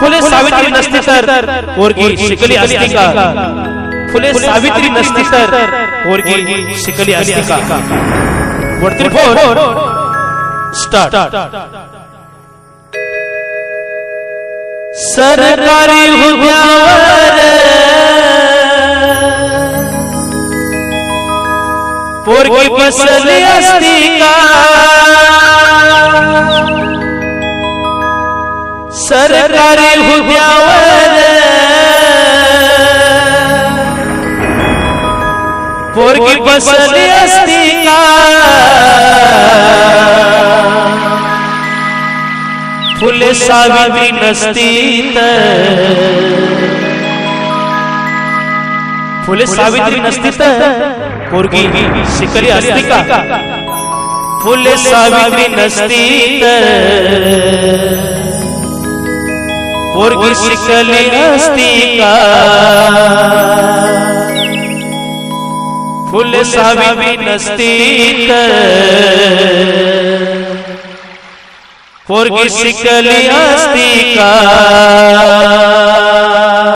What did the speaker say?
फुले सावित्री नसती तर पोरगी शिकली असती का? फुले सावित्री नसती तर पोरगी शिकली असती का? वरती फोर स्टार्ट. सरकारी हुद्यावर पोरगी बसली असती का? सरकारी हुद्यावर पोरगी बसली असती का? फुले सावित्री नसती फुले सावित्री नसती तर। पोरगी शिकली असती का? फुले सावित्री नसती तर। शिकली असती का? फुले सावित्री नसती तर पोरगी शिकली असती का।